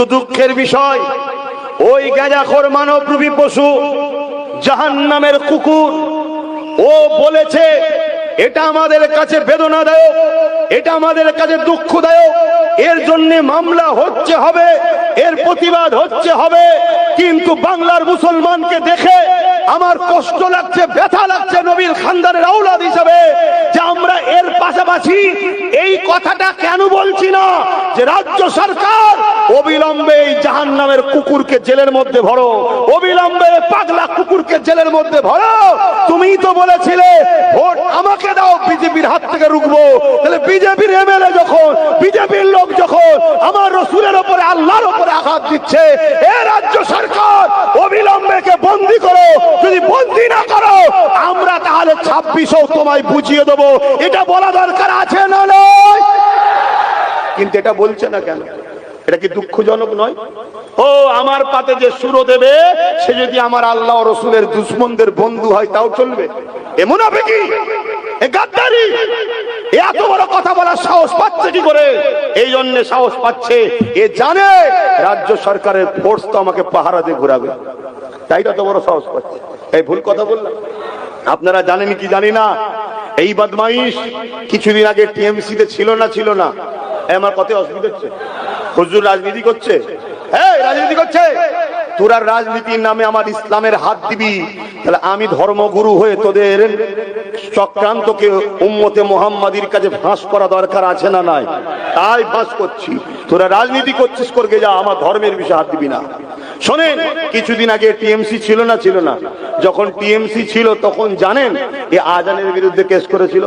কিন্তু দুঃখের বিষয়, ওই গাঁজাখোর মানবরূপী পশু জাহান নামের কুকুর, ও বলেছে, এটা আমাদের কাছে বেদনাদায়ক, এটা আমাদের কাছে দুঃখদায়ক, এর জন্য মামলা হচ্ছে হবে, এর প্রতিবাদ হচ্ছে হবে, কিন্তু বাংলার মুসলমানকে দেখে আমার কষ্ট লাগছে, ব্যথা লাগছে নবীর খানদানের আউলাদ হিসাবে, যে আমরা এর পাশাপাশি এই কথাটা কেন বলছি না, যে রাজ্য সরকার অবিলম্বে এই জাহান নামের কুকুরকে জেলের মধ্যে ভরো। অবিলম্বে পাগলা কুকুরকে জেলের মধ্যে ভরো। তুমিই তো বলেছিলে, ভোট আমাকে দাও, বিজেপির হাত থেকে রুখবো। তাহলে বিজেপির এমএলএ যখন, বিজেপির লোক যখন আমার রসুলের ওপরে, আল্লাহর ওপরে আঘাত দিচ্ছে, এ রাজ্য সরকার অবিলম্বে কে বন্দি করো। যদি বন্দি না করো, আমরা তাহলে ছাব্বিশও তোমায় বুঝিয়ে দেবো। এটা বলা দরকার আছে না নয় কিন্তু এটা বলছে না কেন? এটা কি দুঃখজনক নয়? ও, আমার পাতে যে সুরো দেবে, সে যদি আমার আল্লাহ রসুলের দুশ্মনদের বন্ধু হয়, তাও চলবে। এমন হবে কি গাদ্দারি এত বড় কথা বলার সাহস পাচ্ছে কি করে? এই জন্য সাহস পাচ্ছে। এ জানে, রাজ্য সরকারের ফোর্স তো আমাকে পাহারা দিয়ে ঘুরাবে। তাই তো বড় সাহস পাচ্ছে। এই ভুল কথা বললাম। আপনারা জানেন কি জানি না? এই বদমাইশ কিছুদিন আগে টিএমসি তে ছিল না ছিল না। আমার কত অসুবিধা হচ্ছে। হুজুর রাজনীতি করছে? রাজনীতি করছে? তোরা রাজনীতির নামে আমার ইসলামের হাত দিবি। তাহলে আমি ধর্মগুরু হয়ে তোদের চক্রান্তকে উম্মতে মোহাম্মদীর কাছে ফাঁস করা দরকার আছে না নাই? তাই ফাঁস করছি। তোরা রাজনীতি করছিস করকে যা, আমার ধর্মের বিষয়ে হাত দিবি না। শোনেন, কিছুদিন আগে টিএমসি ছিল না ছিল না। যখন টিএমসি ছিল, তখন জানেন, এ আজানের বিরুদ্ধে কেস করেছিল?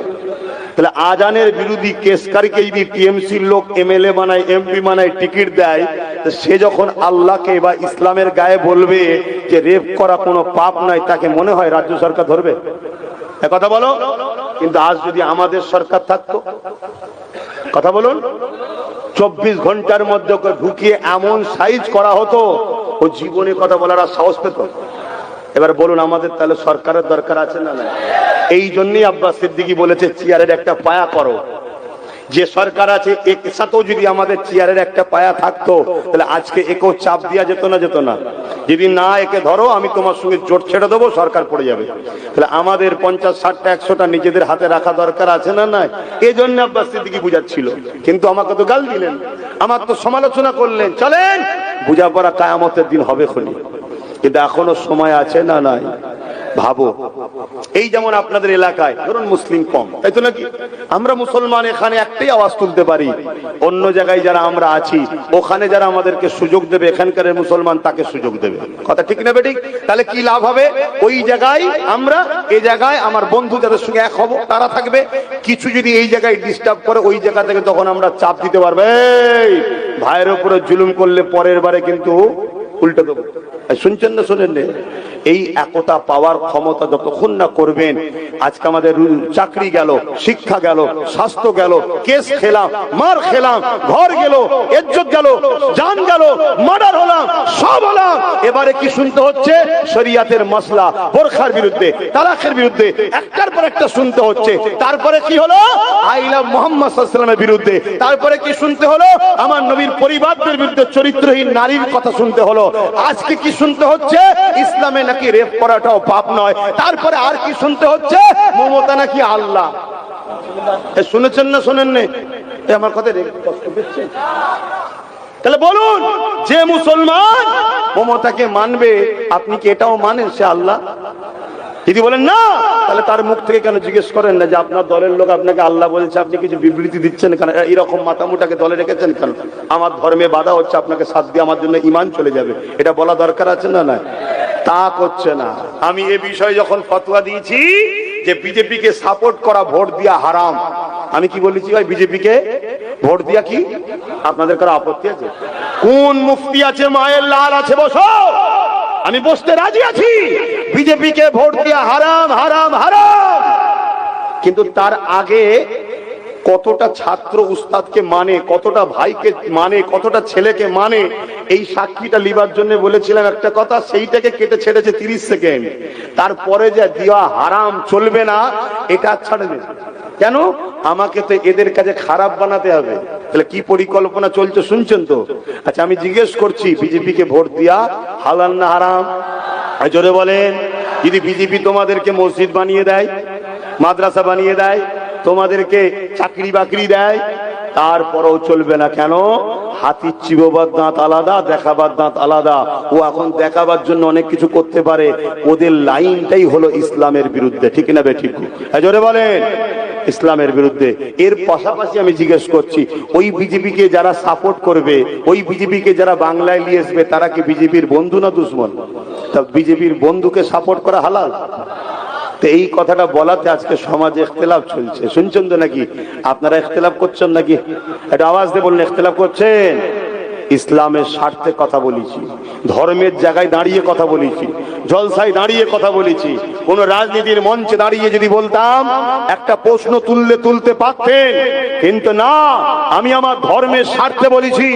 তাহলে আজানের বিরোধী কেসকারীকে যদি টিএমসির লোক এমএলএ বানায়, এমপি বানায়, টিকিট দেয় সে যখন আল্লাহকে বা ইসলামের গায়ে বলবে যে রেপ করা কোনো পাপ নাই, তাকে মনে হয় রাজ্য সরকার ধরবে? কথা বলো। কিন্তু আজ যদি আমাদের সরকার থাকতো, কথা বলুন। চব্বিশ ঘণ্টার মধ্যে ঢুকিয়ে এমন সাইজ করা হতো, ও জীবনে কথা বলার সাহস পেত এবার বলুন, আমাদের তাহলে সরকারের দরকার আছে না না এই জন্যই আব্বাস সিদ্দিকি বলেছে, চেয়ারের একটা পায়া করো। যে সরকার আছে, এর সাথেও যদি আমাদের চেয়ারের একটা পায়া থাকতো, তাহলে আজকে একেও চাপ দেওয়া যেত না যেত না। যদি না একে ধরো, আমি তোমার সঙ্গে জোট ছেড়ে দেবো, সরকার পড়ে যাবে। তাহলে আমাদের পঞ্চাশ, ষাটটা, একশোটা নিজেদের হাতে রাখা দরকার আছে না নাই? এই জন্য আব্বাস সিদ্দিকি বুঝাচ্ছিল। কিন্তু আমাকে তো গাল দিলেন। আমার তো সমালোচনা করলেন। চলেন বুঝা পড়া কায়ামতের দিন হবে খুনি। কিন্তু এখনও সময় আছে না নাই? ভাবো। এই যেমন আপনাদের এলাকায়, ধরুন মুসলিম কম, তাই তো নাকি? আমরা মুসলমান, এখানে একটাই আওয়াজ তুলতে পারি। অন্য জায়গায় যারা আমরা আছি, ওখানে যারা আমাদেরকে সুযোগ দেবে, এখানকার মুসলমান তাকে সুযোগ দেবে। কথা ঠিক না বেঠিক? তাহলে কি লাভ হবে? ওই জায়গায় আমরা এই জায়গায় আমার বন্ধু যাদের সঙ্গে এক হব, তারা থাকবে। কিছু যদি এই জায়গায় ডিস্টার্ব করে, ওই জায়গা থেকে তখন আমরা চাপ দিতে পারবে। ভাইয়ের উপরে জুলুম করলে পরের বারে কিন্তু উল্টে দেবো। শুনছেন না শোনেন এই একতা পাওয়ার ক্ষমতা যতক্ষণ না করবেন, আজকে আমাদের চাকরি গেল, শিক্ষা গেল, স্বাস্থ্য গেল, কেস খেলাম, মার খেলাম, ঘর গেল, ইজ্জত গেল, জান গেল, মার্ডার হলাম, সব হলাম। এবারে কি শুনতে হচ্ছে? শরিয়াতের মশলা, বোরখার বিরুদ্ধে, তালাকের বিরুদ্ধে, একটার পর একটা শুনতে হচ্ছে। তারপরে কি হলো? আইলা মোহাম্মদ সাল্লামের বিরুদ্ধে। তারপরে কি শুনতে হলো? আমার নবীর পরিবারদের বিরুদ্ধে চরিত্রহীন নারীর কথা শুনতে হলো। আজকে কি শুনতে হচ্ছে? ইসলামে নাকি রেপ করাটাও পাপ নয়। তারপরে আর কি শুনতে হচ্ছে? মমতা নাকি আল্লাহ। শুনেছেন না শোনেন নে আমার কথা কষ্ট পেয়েছেন তাহলে বলুন, যে মুসলমান মমতাকে মানবে, আপনি কি এটাও মানেন সে আল্লাহ? যদি বলেন না, তাহলে তার মুখ থেকে কেন জিজ্ঞেস করেন না যে আপনার দলের লোক আপনাকে আল্লাহ বলছে, আপনি কিছু বিবৃতি দিচ্ছেন কেন? এরকম মাতামুটাকে দলে রেখেছেন কেন? আমার ধর্মে বাধা হচ্ছে, আপনাকে সাথ দিয়ে আমার জন্য ইমান চলে যাবে। এটা বলা দরকার আছে না না তা করছে না। আমি এ বিষয়ে যখন ফতোয়া দিয়েছি যে বিজেপিকে সাপোর্ট করা, ভোট দিয়া হারাম। আমি কি বলেছি ভাই, বিজেপিকে? ভোট দিয়া কি? আপনাদের কারও আপত্তি আছে? কোন মুফতি আছে, মায়ের লাল আছে, বসো। আমি বসতে রাজি আছি। বিজেপিকে ভোট দিয়া হারাম হারাম হারাম। কিন্তু তার আগে কতটা ছাত্র উস্তাদকে মানে কতটা ভাইকে মানে কতটা ছেলেকে মানে এই সাক্ষীটা লিবার জন্য বলেছিলাম একটা কথা, সেইটাকে কেটে ছেড়েছে তিরিশ সেকেন্ড। তারপরে যে দেওয়া হারাম চলবে না, এটা ছাড়বে কেন? আমাকে তো এদের কাছে খারাপ বানাতে হবে। তাহলে কি পরিকল্পনা চলছে শুনছেন তো? আচ্ছা আমি জিজ্ঞেস করছি, বিজেপিকে ভোট দিয়া হালাল না হারাম? জোরে বলেন, যদি বিজেপি তোমাদেরকে মসজিদ বানিয়ে দেয়, মাদ্রাসা বানিয়ে দেয়, তোমাদেরকে চাকরি বাকরি দেয়, তারপরেও চলবে না কেন? হাতির চিবোবার দাঁত আলাদা, দেখাবার দাঁত আলাদা। ও এখন দেখাবার জন্য অনেক কিছু করতে পারে। ওদের লাইনটাই হলো ইসলামের বিরুদ্ধে। ঠিক না বে ঠিক? জোরে বলেন। ইসলামের বিরুদ্ধে। এর পাশাপাশি আমি জিজ্ঞেস করছি, ওই বিজেপিকে যারা সাপোর্ট করবে, ওই বিজেপিকে যারা বাংলায় নিয়ে আসবে, তারা কি বিজেপির বন্ধু না দুশ্মন? তা বিজেপির বন্ধুকে সাপোর্ট করা হালাল? তো এই কথাটা বলাতে আজকে সমাজে ইখতলাফ চলছে। শুনছেন তো নাকি? আপনারা ইখতলাফ করছেন নাকি? একটা আওয়াজ দিয়ে বললেন ইখতলাফ করছেন? ইসলামের স্বার্থে কথা বলেছি। ধর্মের জায়গায় দাঁড়িয়ে কথা বলেছি। জলসায় দাঁড়িয়ে কথা বলেছি। কোন রাজনীতির মঞ্চে দাঁড়িয়ে যদি বলতাম, একটা প্রশ্ন তুললে তুলতে পারতেন। কিন্তু না, আমি আমার ধর্মের স্বার্থে বলেছি,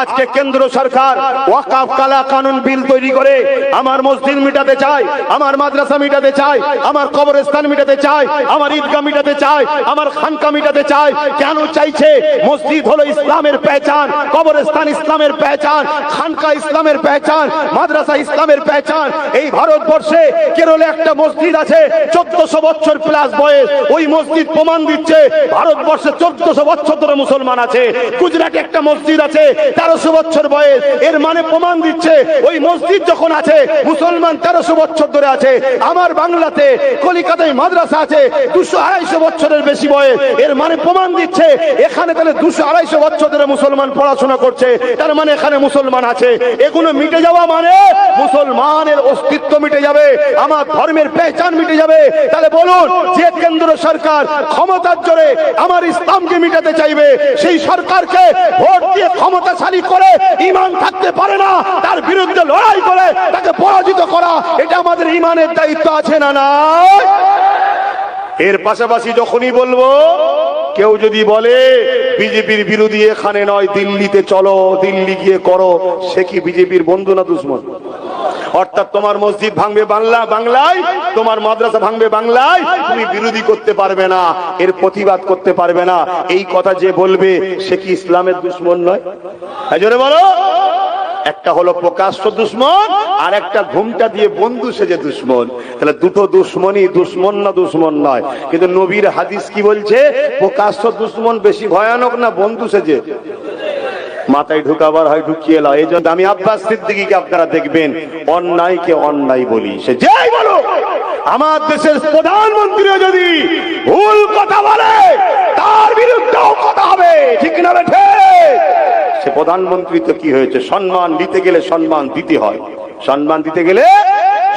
আজকে কেন্দ্র সরকার ওয়াকাফ কালা কানুন বিল তৈরি করে আমার মসজিদ মিটাতে চায়, আমার মাদ্রাসা মিটাতে চায়, আমার কবরস্থান মিটাতে চায়, আমার ঈদগাহ মিটাতে চায়, আমার খানকা মিটাতে চায়, কেন চাইছে? মসজিদ হলো ইসলামের পেহচান কবরস্থান ইসলামের পেহচান খানকা ইসলামের পেহচান মাদ্রাসা ইসলামের পেহচান এই ভারতবর্ষে কেরলে একটা মসজিদ আছে, চোদ্দশো বছর প্লাস বয়স। ওই মসজিদ প্রমাণ দিচ্ছে, ভারতবর্ষে চোদ্দশো বছর ধরে মুসলমান আছে। গুজরাটে একটা মসজিদ আছে, তেরোশো বছর বয়স। এর মানে প্রমাণ দিচ্ছে, ওই মসজিদ যখন আছে, মুসলমান তেরোশো বছর ধরে আছে। আমার বাংলাতে কলিকাতায় মাদ্রাসা আছে, দুশো আড়াইশো বছরের বেশি বয়স। এর মানে প্রমাণ দিচ্ছে, এখানে তাহলে দুশো আড়াইশো বছর ধরে মুসলমান পড়াশোনা করছে। তার মানে এখানে মুসলমান আছে। এগুলো মিটে যাওয়া মানে মুসলমানের অস্তিত্ব মিটে যাবে। আমার ধর্মের পেহচান মিটে যাবে। তাহলে বলুন যে কেন্দ্র সরকার ক্ষমতার জোরে আমার ইসলামকে মিটাতে চাইবে। সেই সরকারকে ভোট দিয়ে ক্ষমতাশালী করে ইমান থাকতে পারে না, তার বিরুদ্ধে লড়াই করে তাকে পরাজিত করা, এটা আমাদের ইমানের দায়িত্ব আছে না না এর পাশাপাশি যখনই বলব, কেউ যদি বলে, বিজেপির বিরোধী এখানে নয়, দিল্লিতে চলো, দিল্লি গিয়ে করো, সে কি বিজেপির বন্ধু না দুশ্মন? অর্থাৎ তোমার মসজিদ ভাঙবে বাংলা, বাংলায়, তোমার মাদ্রাসা ভাঙবে বাংলায়, তুমি বিরোধী করতে পারবে না, এর প্রতিবাদ করতে পারবে না। এই কথা যে বলবে, সে কি ইসলামের দুশ্মন নয়? হ্যাঁ বলো। একটা হলো প্রকাশ্য দুশ্মন, আর একটা ঘুমটা দিয়ে বন্ধু সেজে দুশ্মন। তাহলে দুটো দুশ্মনই দুশ্মন না দুশ্মন নয়। কিন্তু নবীর হাদিস কি বলছে? প্রকাশ্য দুশ্মন বেশি ভয়ানক না বন্ধু সেজে? মাথায় ঢুকাবার হয়, ঢুকিয়ে লাও। এই জন্য আমি আব্বাস সিদ্দিকিকে আপনারা দেখবেন, অন্যায়কে অন্যায় বলি। সে যাই বলো আমার দেশের প্রধানমন্ত্রীও যদি ভুল কথা বলে, তার বিরুদ্ধেও কথা হবে। ঠিক না বেঠে? সে প্রধানমন্ত্রী তো কি হয়েছে? সম্মান দিতে গেলে সম্মান দিতে হয়। সম্মান দিতে গেলে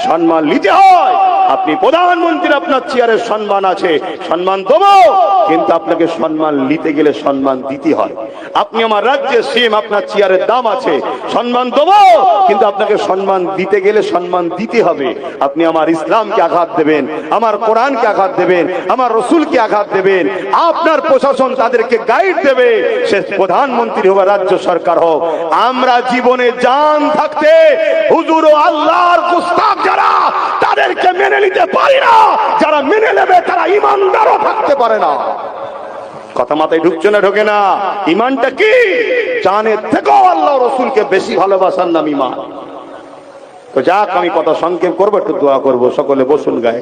সম্মান নিতে হয়। আপনি প্রধানমন্ত্রী আপনার চেয়ারের সম্মান আছে, সম্মান দেবো, কিন্তু আপনাকে সম্মান নিতে গেলে সম্মান দিতে হয়। আপনি আমার রাজ্যের সিএম, আপনার চেয়ারের দাম আছে, সম্মান দেবো, কিন্তু আপনাকে সম্মান দিতে গেলে সম্মান দিতে হবে। আপনি আমার ইসলামকে আঘাত দেবেন, আমার কোরআনকে আঘাত দেবেন, আমার রসুলকে আঘাত দেবেন, আপনার প্রশাসন তাদেরকে গাইড দেবে, সে প্রধানমন্ত্রী হোক রাজ্য সরকার হোক, আমরা জীবনে জান থাকতে হুজুর ও আল্লাহর গুস্তাখ যারা, তাদেরকে নিতে পারি না। যারা মেনে নেবে, তারা ইমানদারও থাকতে পারে না। কথা মাথায় ঢুকছে না, ঢোকে না। ইমানটা কি? জানের থেকে আল্লাহ রসুলকে বেশি ভালোবাসার নাম ইমান। তো যাক, আমি কথা সংক্ষেপ করব, একটু দোয়া করব, সকলে বসুন গায়ে।